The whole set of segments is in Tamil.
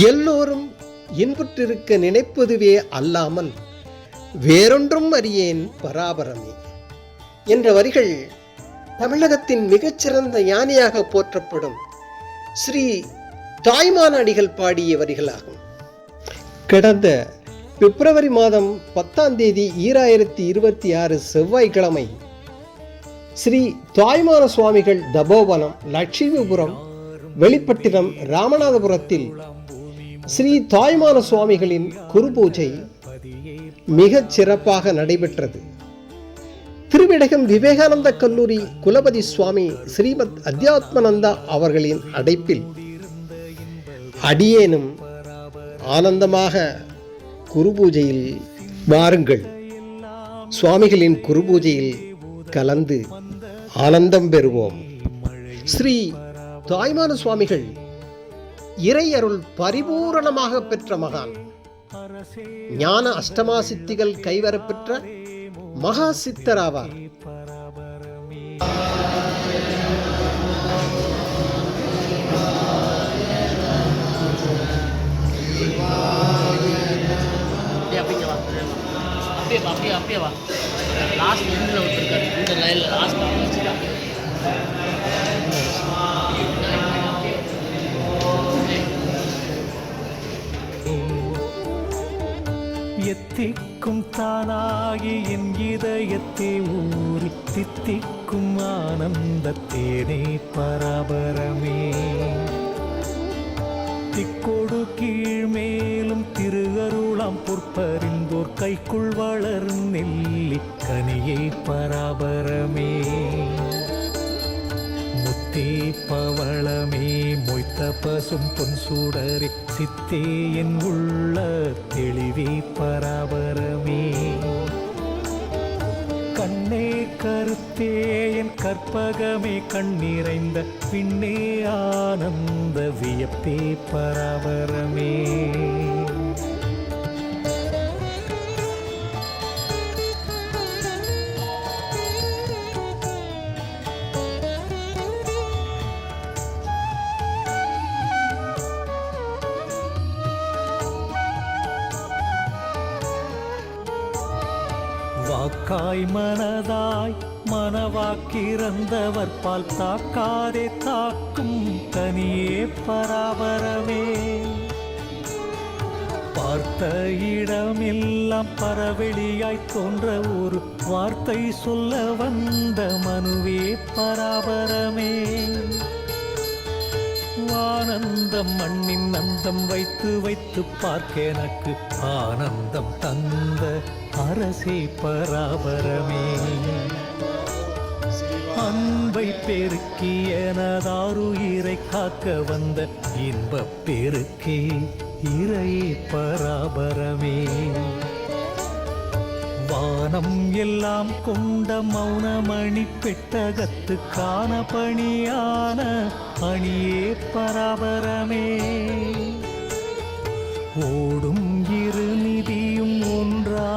எல்லோரும் இன்புற்றிருக்க நினைப்பதுவே அல்லாமல் வேறொன்றும் அறியேன் பராபரமே என்ற வரிகள் தமிழகத்தின் மிகச்சிறந்த ஞானியாக போற்றப்படும் ஸ்ரீ தாய்மான அடிகள் பாடிய வரிகளாகும். கடந்த பிப்ரவரி மாதம் பத்தாம் தேதி ஈராயிரத்தி இருபத்தி ஆறு செவ்வாய்க்கிழமை ஸ்ரீ தாய்மான சுவாமிகள் தபோவனம் லட்சுமிபுரம் வெளிப்பட்டினம் ராமநாதபுரத்தில் ஸ்ரீ தாய்மான சுவாமிகளின் குரு பூஜை மிகச் சிறப்பாக நடைபெற்றது. திருவிடகம் விவேகானந்த கல்லூரி குலபதி சுவாமி ஸ்ரீமத் அத்தியாத்மானந்தா அவர்களின் அடைப்பில் அடியேனும் ஆனந்தமாக குரு பூஜையில் வாருங்கள். சுவாமிகளின் குரு பூஜையில் கலந்து ஆனந்தம் பெறுவோம். ஸ்ரீ தாய்மான சுவாமிகள் இறையருள் பரிபூரணமாக பெற்ற மகான். ஞான அஷ்டமா சித்திகள் கைவரப்பெற்ற மகா சித்தராவார். அப்படியே வா லாஸ்ட் எண்டில் ஒருத்தருக்காரு இந்த லைனில் லாஸ்ட் வச்சுருக்காங்க எத்திக்கும் தானாகி என் இதயத்தை ஊறி தித்திக்கும் ஆனந்த தேனே பராபரமே. திக்கொடு கீழ்மேலும் திருஅருளாம் பொற்பறிந்தோர் கைக்குள் வளர் நெல்லிக்கனியை பராபரமே. முத்தே பவளமே பசும் பொன் சூடரே சித்தே என் உள்ள தெளிவே பராபரமே. கண்ணே கருத்தே என் கற்பகமே கண்ணிறைந்த பின்னே ஆனந்த வியப்பே பராபரமே. வாக்காய் மனதாய் மனவாக்கிறந்தவர் பால் தாக்காதே தாக்கும் தனியே பராபரமே. பார்த்த இடமெல்லாம் பரவெளியாய் தோன்ற ஒரு வார்த்தை சொல்ல வந்த மனுவே பராபரமே. ஆனந்தம் மண்ணின் அந்தம் வைத்து வைத்து பார்க்க எனக்கு ஆனந்தம் தந்த அரசே பராபரமே. அன்பை பெருக்கி எனதாருயிரை காக்க வந்த இன்பப் பெருக்கே இறையே பராபரமே. வானம் எல்லாம் கொண்ட மௌனமணி பெட்டகத்து காண பணியான அணியே பராபரமே. ஓடும் இருநிதி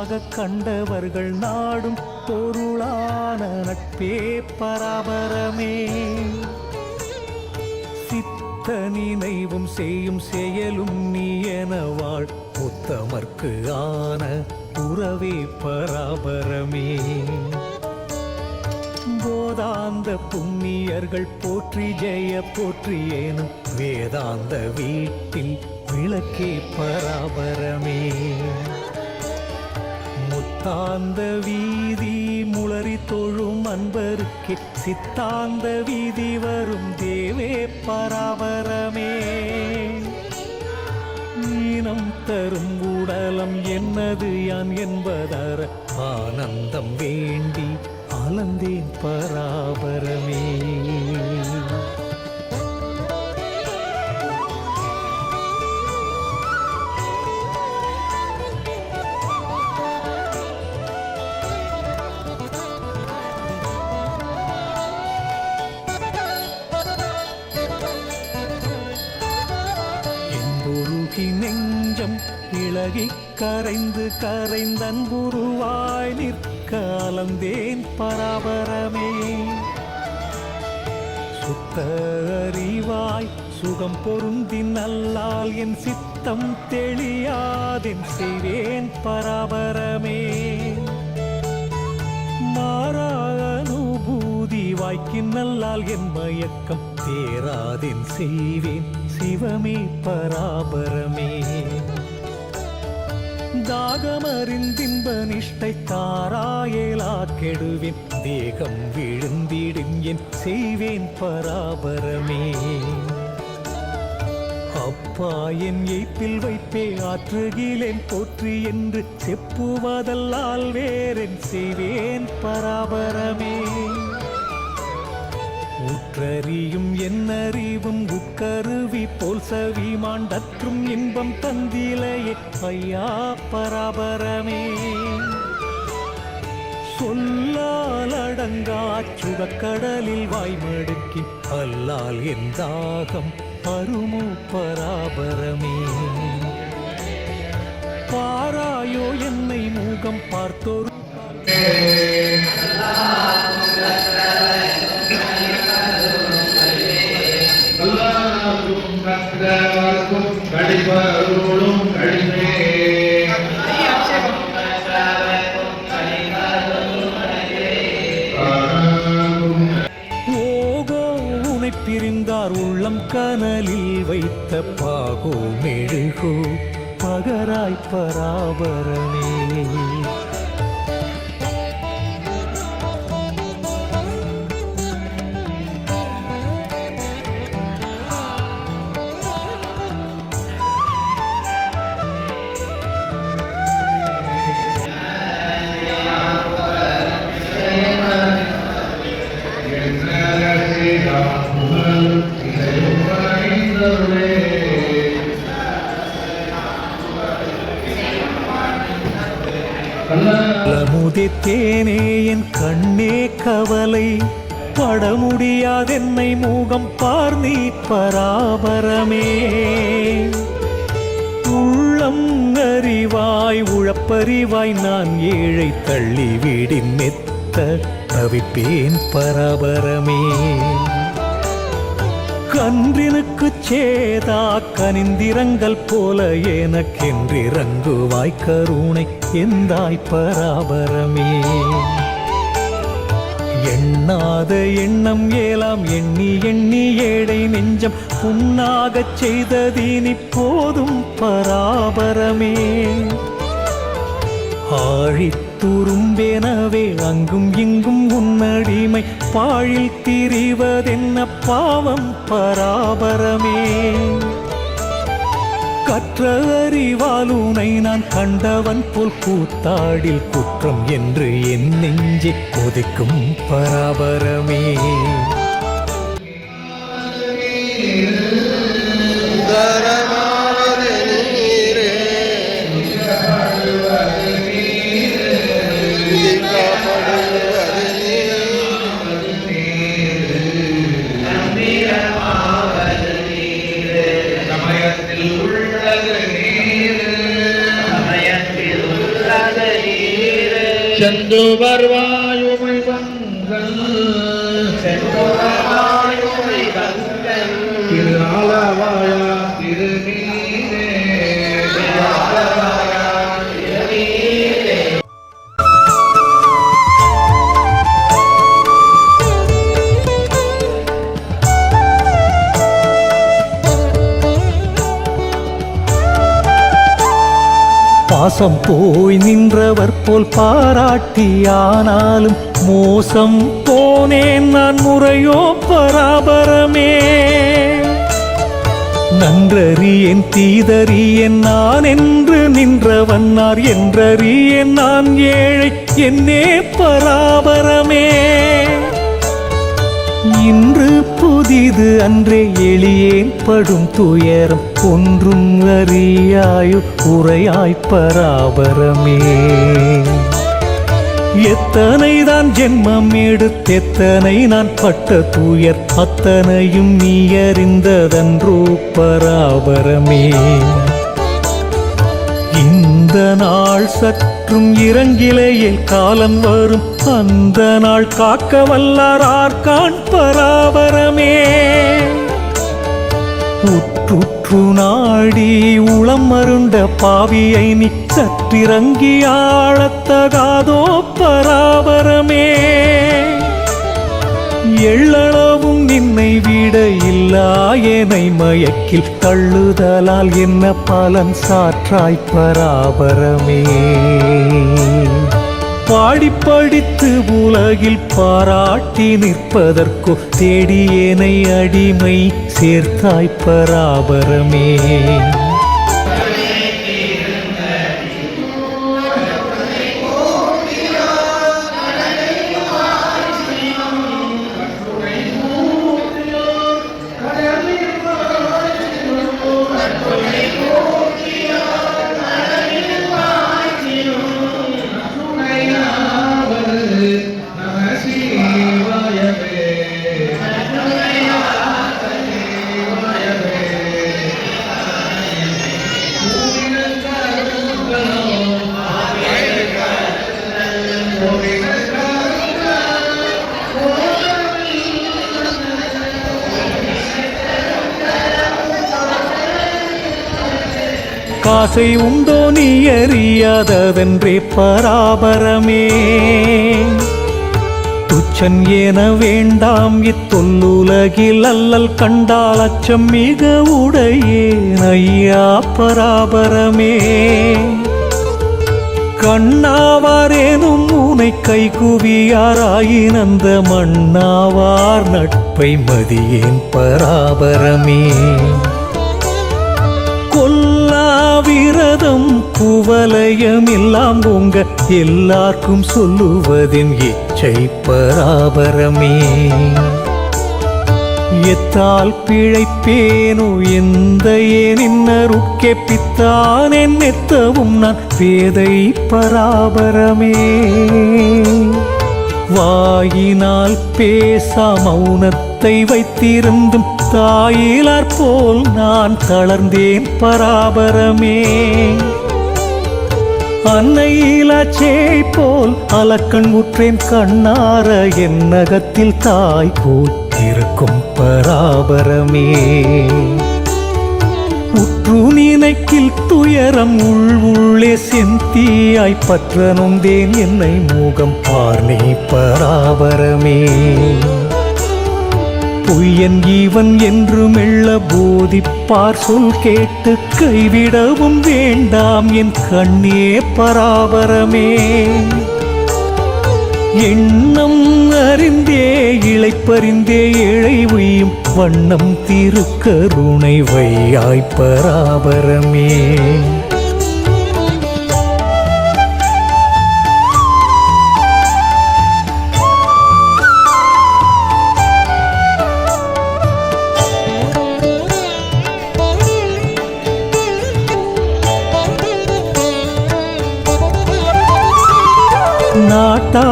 நிதியும் கண்டவர்கள் நாடும் பொருளான நட்பே பராபரமே. சித்த நினைவும் செய்யும் செயலும் நீ எனவாள் உத்தமர்க்கு ஆன உறவே பராபரமே. போதாந்த புண்ணியர்கள் போற்றி ஜெய போற்றியேனும் வேதாந்த வீட்டில் விளக்கே பராபரமே. சித்தாந்த வீதி முளறி தொழும் அன்பருக்கு சித்தாந்த வீதி வரும் தேவே பராபரமே. ஈனம் தரும் உடலம் என்னது யான் என்பதற ஆனந்தம் வேண்டி அலந்தேன் பராபரமே. இளகி கரைந்து கரைந்தன்புருவாய் நிற்க அலந்தேன் பராபரமே. சுத்த அறிவாய் சுகம் பொருந்தி நல்லால் என் சித்தம் தெளியாதென் செய்வேன் பராபரமே. மாறா அனுபூதி வாய்க்கின் நல்லால் என் மயக்கம் தேராதென் செய்வேன் சிவமே பராபரமே. தாகமறிந்தின்ப நிஷ்டை தாராயலா கெடுவேன். தேகம் விழுந்திடும் என் செய்வேன் பராபரமே. அப்பா என் எய்ப்பில் வைப்பே ஆற்றுகிலேன் போற்றி என்று செப்புவதல்லால் வேறென் செய்வேன் பராபரமே. உற்றறியும் என்னறிவும் உட்கருவி போல் சவி மாண்டற்றும் இன்பம் தந்திலையே. ஐயா பராபரமே. சொல்லால் அடங்கா சுடக்கடலில் வாய்மடுக்கி அல்லால் என் தாகம் அருமு பராபரமே. பாராயோ என்னை மூகம் பார்த்தோர். எல்லாருக்கும் கற்றவர்க்கும் கடிபருளும் கடிமே பிரிந்தார் உள்ளம் கனலில் வைத்த பாகோ மெழுகோ பகராய் பராபரமே அலமுதே என் கண்ணே கவலை. பட முடியாதென்னை மூகம் பார் நீ பராபரமே. உள்ளம் அறிவாய் உழப்பறிவாய் நான் ஏழை தள்ளி வீடின் மெத்த தவிப்பேன் பராபரமே. கன்றினுக்கு சேதா கனிந்திரங்கள் போல எனக்கென்றிறங்குவாய் கருணை எந்தாய் பராபரமே. எண்ணாத எண்ணம் ஏலாம் எண்ணி எண்ணி ஏழை நெஞ்சம் புண்ணாகச் செய்ததீனி போதும் பராபரமே. ஆழித்த ஆழித்துரும்பெனவே அங்கும் இங்கும் உன்னடிமை. பாழில் திரிவதென்ன பாவம் பராபரமே. கற்ற அறிவாலுனை நான் கண்டவன் போல் கூத்தாடில் குற்றம் என்று என் நெஞ்சே கொதிக்கும் பராபரமே. ചന്ദ്രുപർവാ பாசம் போய் நின்றவர் போல் பாராட்டியானாலும் மோசம் போனேன் நான் முறையோ பராபரமே. நன்றறியேன் தீதறியேன் நான் என்று நின்றவன்னார் என்றறியேன் நான் ஏழை என்னே பராபரமே. இன்று புதிது அன்றே எளியேன் படும் துயரம் ஒன்றும் அறியாயு உரையாய் பராபரமே. எத்தனைதான் ஜென்மம் எடுத்தெத்தனை நான் பட்ட தூயர் அத்தனையும் நீ அறிந்ததன்றோ பராபரமே. இந்த நாள் சற்றும் இறங்கிலேயில் காலம் வரும் அந்த நாள் காக்க வல்லார் ஆர்கான் பராபரமே. உற்றுற்று நாடி உளம் அருண்ட பாவியை நீ சற்றிறங்கி ஆழத்தகாதோ பராபரமே. எள்ளளவும் நின்னை விட இல்லாயனை மயக்கில் தள்ளுதலால் என்ன பலன் சாற்றாய் பராபரமே. பாடி படித்து உலகில் பாராட்டி நிற்பதற்கோ தேடியேனை அடிமை சேர்த்தாய் பராபரமே. ஆசை உண்டோ நீ அறியாததென்றே பராபரமே. துச்சன் என வேண்டாம் இத்தொல்லுலகில் அல்லல் கண்டால் அச்சம் மிக உடையேன் ஐயா பராபரமே. கண்ணாவாரேனும் உனை கை அந்த மண்ணாவார் நட்பை மதியேன் பராபரமே. கொல்லாவிரதம் குவலயம் எல்லாம் உங்க எல்லாருக்கும் சொல்லுவதின் இச்சை பராபரமே. எத்தால் பிழைப்பேனோ எந்த ஏனின்னருட்கே பித்தான் என் எத்தவும் நான் பேதை பராபரமே. வாயினால் பேச மௌனத்தை வைத்திருந்தும் தாயிலார் போல் நான் தளர்ந்தேன் பராபரமே. அன்னையிலாச்சே போல் அலக்கண் முற்றேன் கண்ணார என் நகத்தில் தாய் போல் இருக்கும் பராபரமே. உற்று நினைக்கில் துயரம் உள் உள்ளே செந்தியாய் பற்ற நொந்தேன் என்னை மூகம் பார்னே பராபரமே. பொய்யன் ஈவன் என்று மெல்ல போதிப்பார். சொல் கேட்டு கைவிடவும் வேண்டாம். என் கண்ணே பராபரமே. எண்ணம் அறிந்தே இழைப்பறிந்தே இழை உய்யும் வண்ணம் திருக்கருணை வையாய் பராபரமே.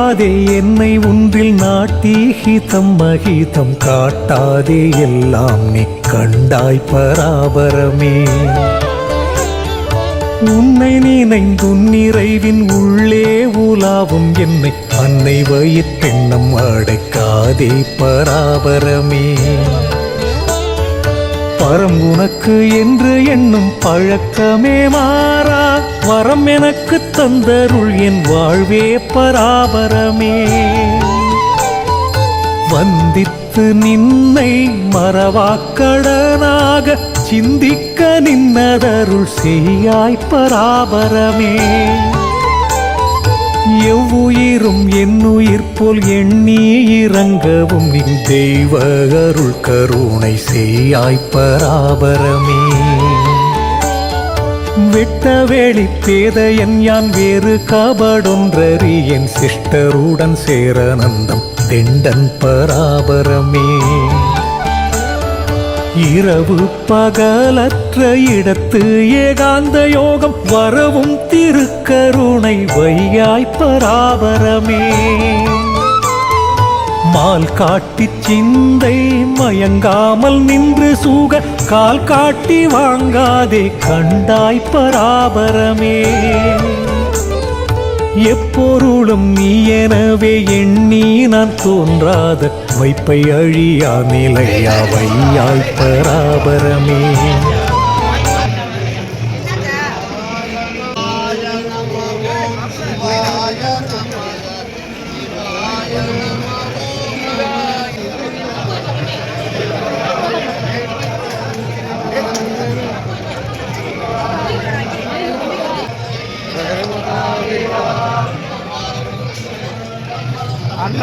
காட்டாதே என்னை ஒன்றில் நாட்டீகிதம் மகிதம் காட்டாதே எல்லாம் நீ கண்டாய் பராபரமே. உன்னை நினைந்துன் நிறைவின் உள்ளே உலாவும் என்னை அன்னை வயிற்றெண்ணம் அடைக்காதே பராபரமே. பரம் உனக்கு என்று எண்ணும் பழக்கமே மாறா. வரம் எனக்கு தந்தருள் என் வாழ்வே பராபரமே. வந்தித்து நின்னை மறவாக்கடனாக சிந்திக்க நின்னதருள் செய்யாய் பராபரமே. எவ்வுயிரும் என்னுயிர் போல் எண்ணி இறங்கவும் நின் தெய்வ அருள் கருணை செய்யாய் பராபரமே. வெட்ட வேளி பேதையன் யான் வேறு கபடொன்றறி என் சிஸ்டருடன் சேரநந்தம் தெண்டன் பராபரமே. இரவு பகலற்ற இடத்து ஏகாந்த யோகம் வரவும் திருக்கருணை வையாய் பராபரமே. மால் காட்டி சிந்தை மயங்காமல் நின்று சூக கால் காட்டி வாங்காதே கண்டாய் பராபரமே. எப்பொருளும் நீ எனவே எண்ணி நான் தோன்றாத வைப்பை அழியா நிலையா வையாய் பராபரமே.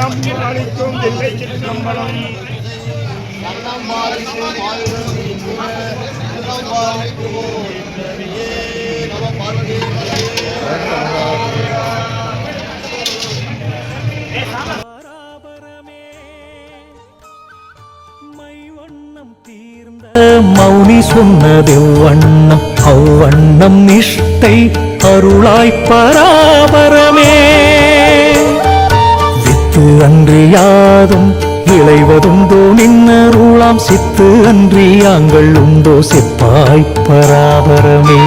அன்னம் அளிக்கும் தில்லை சிற்றம்பலம். மௌனி சொன்னது வண்ணம் அவ்வண்ணம் நிஷ்டை அருளாய் பராபரமே. வித்து அன்றியாதும் விளைவதுண்டோ நின்னருளாம் சித்து அன்றியாங்கள் உண்டோ செப்பாய் பராபரமே.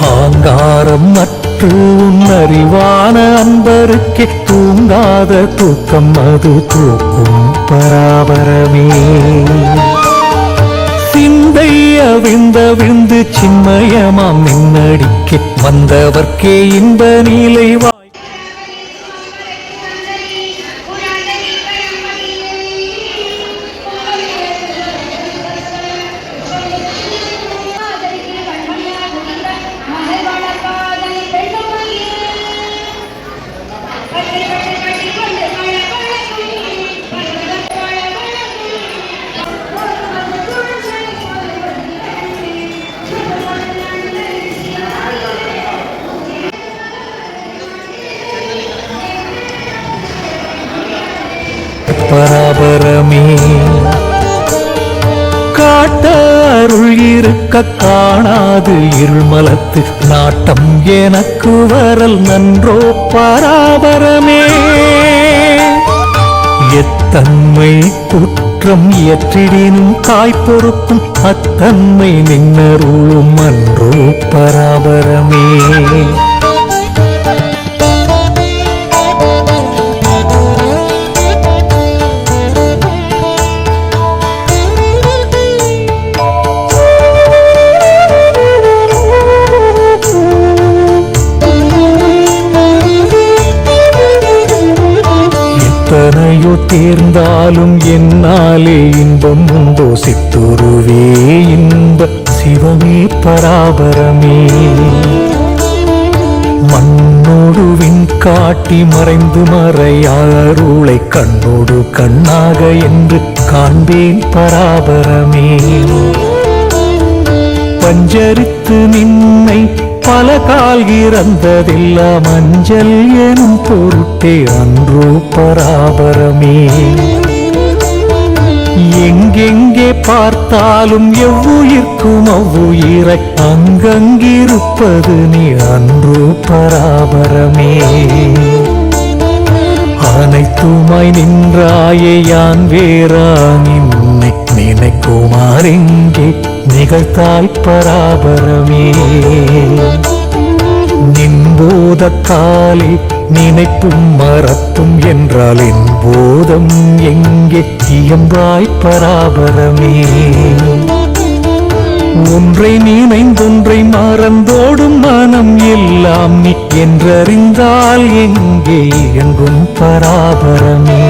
ஆங்காரம் அற்று உன்னறிவான அன்பருக்கே தூங்காத தூக்கம் அது தூக்கும் பராபரமே. விந்த விந்து சின்மயமாம் நின்னடிக்கே வந்தவர்க்கே இன்ப நீலை காணாது இருள்மலத்து நாட்டம் எனக்கு வரல் நன்றோ பராபரமே. எத்தன்மை குற்றம் எற்றிடினும் தாய் பொறுக்கும் அத்தன்மை நின்னருளும் அன்றோ பராபரமே. எத்தனையோ என்னாலே இன்பம் உண்டோ? சித்துருவே இன்ப சிவமே பராபரமே. மண்ணோடு காட்டி மறைந்து மறையாருளை கண்ணோடு கண்ணாக என்று காண்பேன் பராபரமே. பஞ்சரித்து நின்னை பல கால் இறந்ததெல்லாம் மஞ்சள் எனும் பொருட்டே அன்றோ பராபரமே. எங்கெங்கே பார்த்தாலும் எவ்வுயிர்க்கும் அவ்வுயிரை அங்கங்கிருப்பது நீ அன்றோ பராபரமே. அனைத்துமாய் நின்றாயே யான் வேறா நின்னை நினைக்குமாறெங்கே நிகழ்த்தாய் பராபரமே. நின்போத காலே நினைப்பும் மறப்பும் என்றால் என் போதம் எங்கே இயம்பாய் பராபரமே. ஒன்றை நினைந்தொன்றை மறந்தோடும் மனம் எல்லாம் நீ என்றறிந்தால் எங்கே எங்கும் பராபரமே.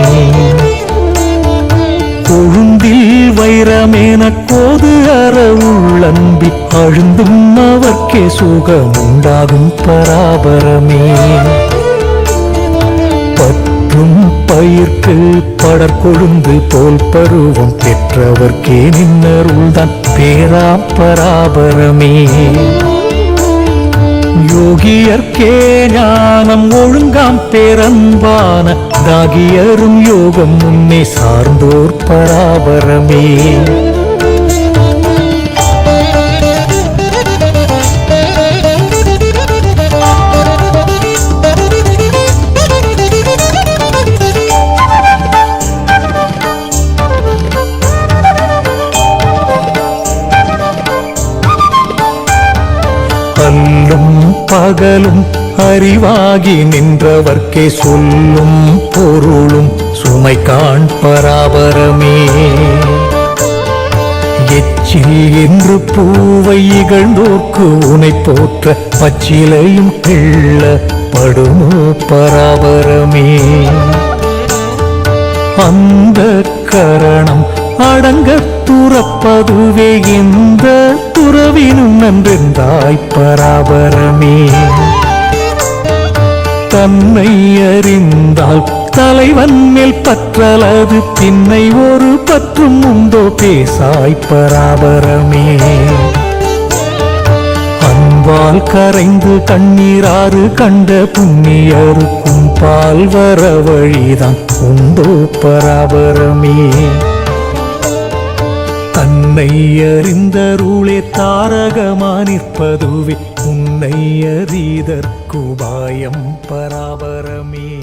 கொழுந்தில் வைரமேன கோது அற அழுந்தும் அவர்க்கே சுகம் உண்டாகும் பராபரமே. பற்றும் பயிர்க்கு படற்கொழுந்து போல் பருவம் பெற்றவர்க்கே நின்னருள்தான் பேரா பராபரமே. யோகியர்க்கே ஞானம் ஒழுங்காம் பேரன்பான தாகியரும் யோகம் முன்னே சார்ந்தோர் பராபரமே. பகலும் அறிவாகி நின்றவர்க்கே சொல்லும் பொருளும் சுமை காண் பராபரமே. எச்சில் என்று பூவை இகழ்ந்தோர்க்கு உனை போற்ற பச்சிலையும் கிள்ள படுமோ பராபரமே. அந்த கரணம் அடங்க துறப்பதுவே எந்த துறவினும் நன்றென்றாய் பராபரமே. தன்னை அறிந்தால் தலைவன் மேல் பற்றலது பின்னை ஒரு பற்றும் உண்டோ பேசாய் பராபரமே. அன்பால் கரைந்து கண்ணீராறு கண்ட புண்ணியருக்கும் பால் வர வழிதான் உண்டோ பராபரமே. தன்னை அறிந்தருளே தாரகமானிற்பதுவே உன்னை அறிதற்குபாயம் பராபரமே.